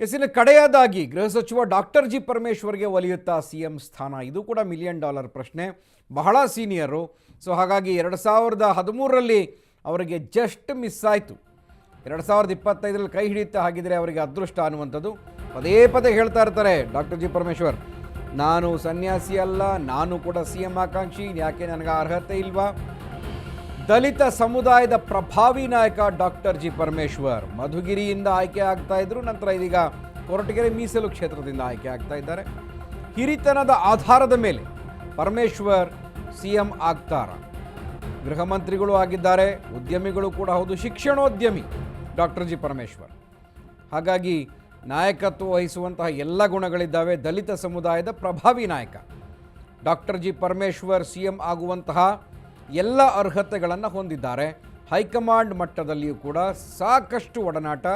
ಎಸಿನ ಕಡೆಯದಾಗಿ ಗೃಹ ಸಚಿವ ಡಾಕ್ಟರ್ ಜಿ ಪರಮೇಶ್ವರ್ಗೆ ಒಲಿಯುತ್ತಾ ಸಿ ಎಂ ಸ್ಥಾನ. ಇದು ಕೂಡ ಮಿಲಿಯನ್ ಡಾಲರ್ ಪ್ರಶ್ನೆ. ಬಹಳ ಸೀನಿಯರು. ಸೊ, ಹಾಗಾಗಿ ಎರಡು ಸಾವಿರದ ಹದಿಮೂರರಲ್ಲಿ ಅವರಿಗೆ ಜಸ್ಟ್ ಮಿಸ್ ಆಯಿತು. ಎರಡು ಸಾವಿರದ ಇಪ್ಪತ್ತೈದರಲ್ಲಿ ಕೈ ಹಿಡಿಯುತ್ತಾ ಹಾಗಿದ್ರೆ ಅವರಿಗೆ ಅದೃಷ್ಟ ಅನ್ನುವಂಥದ್ದು. ಪದೇ ಪದೇ ಹೇಳ್ತಾ ಇರ್ತಾರೆ ಡಾಕ್ಟರ್ ಜಿ ಪರಮೇಶ್ವರ್. ನಾನು ಸನ್ಯಾಸಿ ಅಲ್ಲ, ನಾನು ಕೂಡ ಸಿ ಎಂ ಆಕಾಂಕ್ಷಿ ಯಾಕೆ ನನಗೆ ಅರ್ಹತೆ ಇಲ್ವಾ? ದಲಿತ ಸಮುದಾಯದ ಪ್ರಭಾವಿ ನಾಯಕ ಡಾಕ್ಟರ್ ಜಿ ಪರಮೇಶ್ವರ್ ಮಧುಗಿರಿಯಿಂದ ಆಯ್ಕೆ ಆಗ್ತಾ ಇದ್ರು, ನಂತರ ಇದೀಗ ಕೊರಟಗೆರೆ ಮೀಸಲು ಕ್ಷೇತ್ರದಿಂದ ಆಯ್ಕೆ ಆಗ್ತಾ ಇದ್ದಾರೆ. ಹಿರಿತನದ ಆಧಾರದ ಮೇಲೆ ಪರಮೇಶ್ವರ್ ಸಿ ಎಂ ಆಗ್ತಾರ. ಗೃಹ ಮಂತ್ರಿಗಳು ಆಗಿದ್ದಾರೆ, ಉದ್ಯಮಿಗಳು ಕೂಡ ಹೌದು, ಶಿಕ್ಷಣೋದ್ಯಮಿ ಡಾಕ್ಟರ್ ಜಿ ಪರಮೇಶ್ವರ್. ಹಾಗಾಗಿ ನಾಯಕತ್ವ ವಹಿಸುವಂತಹ ಎಲ್ಲ ಗುಣಗಳಿದ್ದಾವೆ. ದಲಿತ ಸಮುದಾಯದ ಪ್ರಭಾವಿ ನಾಯಕ doctor G Parameshwar C M ಆಗುವಂತಹ ಎಲ್ಲ ಅರ್ಹತೆಗಳನ್ನು ಹೊಂದಿದ್ದಾರೆ. ಹೈಕಮಾಂಡ್ ಮಟ್ಟದಲ್ಲಿಯೂ ಕೂಡ ಸಾಕಷ್ಟು ಒಡನಾಟ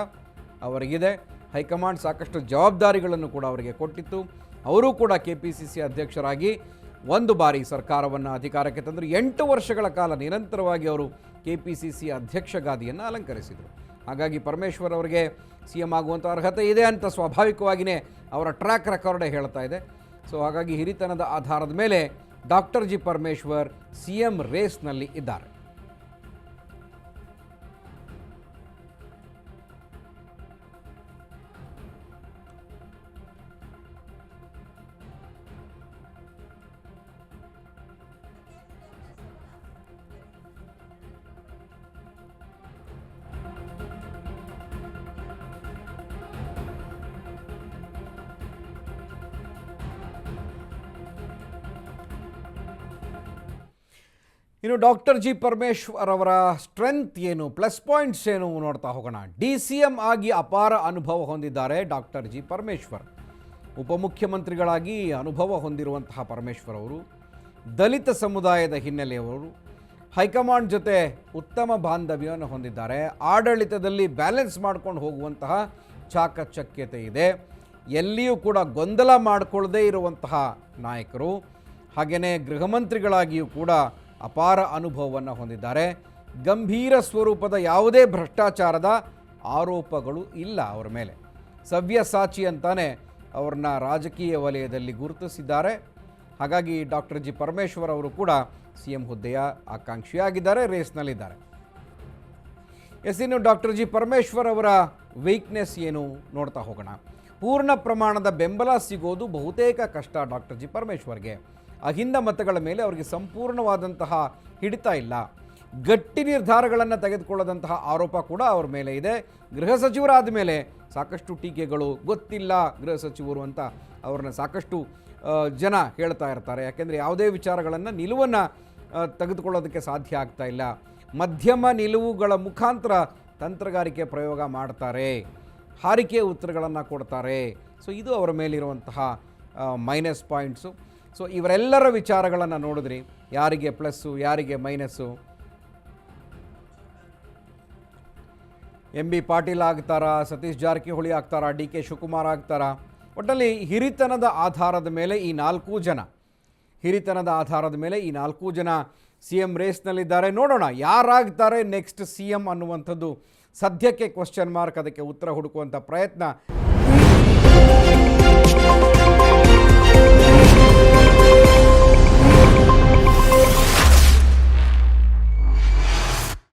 ಅವರಿಗಿದೆ. ಹೈಕಮಾಂಡ್ ಸಾಕಷ್ಟು ಜವಾಬ್ದಾರಿಗಳನ್ನು ಕೂಡ ಅವರಿಗೆ ಕೊಟ್ಟಿತ್ತು. ಅವರು ಕೂಡ ಕೆ ಪಿ ಸಿ ಸಿ ಅಧ್ಯಕ್ಷರಾಗಿ ಒಂದು ಬಾರಿ ಸರ್ಕಾರವನ್ನು ಅಧಿಕಾರಕ್ಕೆ ತಂದರು. ಎಂಟು ವರ್ಷಗಳ ಕಾಲ ನಿರಂತರವಾಗಿ ಅವರು ಕೆ ಪಿ ಸಿ ಸಿ ಅಧ್ಯಕ್ಷ ಗಾದಿಯನ್ನು ಅಲಂಕರಿಸಿದರು. ಹಾಗಾಗಿ ಪರಮೇಶ್ವರ್ ಅವರಿಗೆ ಸಿ ಎಂ ಆಗುವಂಥ ಅರ್ಹತೆ ಇದೆ ಅಂತ ಸ್ವಾಭಾವಿಕವಾಗಿಯೇ ಅವರ ಟ್ರ್ಯಾಕ್ ರೆಕಾರ್ಡೇ ಹೇಳ್ತಾ ಇದೆ. ಸೊ ಹಾಗಾಗಿ ಹಿರಿತನದ ಆಧಾರದ ಮೇಲೆ ಡಾಕ್ಟರ್ ಜಿ ಪರಮೇಶ್ವರ್ ಸಿಎಂ ರೇಸ್ನಲ್ಲಿ ಇದ್ದಾರೆ. ಇನ್ನು ಡಾಕ್ಟರ್ ಜಿ ಪರಮೇಶ್ವರ್ ಅವರ ಸ್ಟ್ರೆಂತ್ ಏನು, ಪ್ಲಸ್ ಪಾಯಿಂಟ್ಸ್ ಏನು ನೋಡ್ತಾ ಹೋಗೋಣ. ಡಿ ಸಿ ಎಂ ಆಗಿ ಅಪಾರ ಅನುಭವ ಹೊಂದಿದ್ದಾರೆ ಡಾಕ್ಟರ್ ಜಿ ಪರಮೇಶ್ವರ್. ಉಪಮುಖ್ಯಮಂತ್ರಿಗಳಾಗಿ ಅನುಭವ ಹೊಂದಿರುವಂತಹ ಪರಮೇಶ್ವರ್ ಅವರು ದಲಿತ ಸಮುದಾಯದ ಹಿನ್ನೆಲೆಯವರು, ಹೈಕಮಾಂಡ್ ಜೊತೆ ಉತ್ತಮ ಬಾಂಧವ್ಯವನ್ನು ಹೊಂದಿದ್ದಾರೆ. ಆಡಳಿತದಲ್ಲಿ ಬ್ಯಾಲೆನ್ಸ್ ಮಾಡ್ಕೊಂಡು ಹೋಗುವಂತಹ ಚಾಕಚಕ್ಯತೆ ಇದೆ. ಎಲ್ಲಿಯೂ ಕೂಡ ಗೊಂದಲ ಮಾಡಿಕೊಳ್ಳದೇ ಇರುವಂತಹ ನಾಯಕರು. ಹಾಗೆಯೇ ಗೃಹ ಮಂತ್ರಿಗಳಾಗಿಯೂ ಕೂಡ ಅಪಾರ ಅನುಭವವನ್ನು ಹೊಂದಿದ್ದಾರೆ. ಗಂಭೀರ ಸ್ವರೂಪದ ಯಾವುದೇ ಭ್ರಷ್ಟಾಚಾರದ ಆರೋಪಗಳು ಇಲ್ಲ ಅವರ ಮೇಲೆ. ಸವ್ಯಸಾಚಿ ಅಂತಾನೆ ಅವ್ರನ್ನ ರಾಜಕೀಯ ವಲಯದಲ್ಲಿ ಗುರುತಿಸಿದ್ದಾರೆ. ಹಾಗಾಗಿ ಡಾಕ್ಟರ್ ಜಿ ಪರಮೇಶ್ವರ್ ಅವರು ಕೂಡ ಸಿ ಎಂ ಹುದ್ದೆಯ ಆಕಾಂಕ್ಷಿಯಾಗಿದ್ದಾರೆ, ರೇಸ್ನಲ್ಲಿದ್ದಾರೆ. ಎಸ್ ಇನ್ನು ಡಾಕ್ಟರ್ ಜಿ ಪರಮೇಶ್ವರ್ ಅವರ ವೀಕ್ನೆಸ್ ಏನು ನೋಡ್ತಾ ಹೋಗೋಣ. ಪೂರ್ಣ ಪ್ರಮಾಣದ ಬೆಂಬಲ ಸಿಗೋದು ಬಹುತೇಕ ಕಷ್ಟ ಡಾಕ್ಟರ್ ಜಿ ಪರಮೇಶ್ವರ್ಗೆ. ಅಹಿಂದ ಮತಗಳ ಮೇಲೆ ಅವರಿಗೆ ಸಂಪೂರ್ಣವಾದಂತಹ ಹಿಡಿತ ಇಲ್ಲ. ಗಟ್ಟಿ ನಿರ್ಧಾರಗಳನ್ನು ತೆಗೆದುಕೊಳ್ಳದಂತಹ ಆರೋಪ ಕೂಡ ಅವರ ಮೇಲೆ ಇದೆ. ಗೃಹ ಸಚಿವರಾದ ಮೇಲೆ ಸಾಕಷ್ಟು ಟೀಕೆಗಳು, ಗೊತ್ತಿಲ್ಲ ಗೃಹ ಸಚಿವರು ಅಂತ ಅವ್ರನ್ನ ಸಾಕಷ್ಟು ಜನ ಹೇಳ್ತಾ ಇರ್ತಾರೆ. ಯಾಕೆಂದರೆ ಯಾವುದೇ ವಿಚಾರಗಳನ್ನು ನಿಲುವನ್ನು ತೆಗೆದುಕೊಳ್ಳೋದಕ್ಕೆ ಸಾಧ್ಯ ಆಗ್ತಾ ಇಲ್ಲ. ಮಧ್ಯಮ ನಿಲುವುಗಳ ಮುಖಾಂತರ ತಂತ್ರಗಾರಿಕೆ ಪ್ರಯೋಗ ಮಾಡ್ತಾರೆ. ಹಾರಿಕೆ ಉತ್ತರಗಳನ್ನು ಕೊಡ್ತಾರೆ. ಸೊ ಇದು ಅವರ ಮೇಲಿರುವಂತಹ ಮೈನಸ್ ಪಾಯಿಂಟ್ಸು ಸೊ ಇವರೆಲ್ಲರ ವಿಚಾರಗಳನ್ನು ನೋಡಿದ್ರಿ. ಯಾರಿಗೆ ಪ್ಲಸ್ಸು ಯಾರಿಗೆ ಮೈನಸ್ಸು ಎಂ ಬಿ ಪಾಟೀಲ್ ಆಗ್ತಾರಾ? ಸತೀಶ್ ಜಾರಕಿಹೊಳಿ ಆಗ್ತಾರಾ? ಡಿ ಕೆ ಶಿವಕುಮಾರ್ ಆಗ್ತಾರಾ? ಒಟ್ಟಲ್ಲಿ ಹಿರಿತನದ ಆಧಾರದ ಮೇಲೆ ಈ ನಾಲ್ಕು ಜನ, ಹಿರಿತನದ ಆಧಾರದ ಮೇಲೆ ಈ ನಾಲ್ಕು ಜನ ಸಿ ಎಂ ರೇಸ್ನಲ್ಲಿದ್ದಾರೆ. ನೋಡೋಣ ಯಾರಾಗ್ತಾರೆ ನೆಕ್ಸ್ಟ್ ಸಿ ಎಂ ಅನ್ನುವಂಥದ್ದು. ಸದ್ಯಕ್ಕೆ ಕ್ವಶನ್ ಮಾರ್ಕ್ ಅದಕ್ಕೆ ಉತ್ತರ ಹುಡುಕುವಂಥ ಪ್ರಯತ್ನ.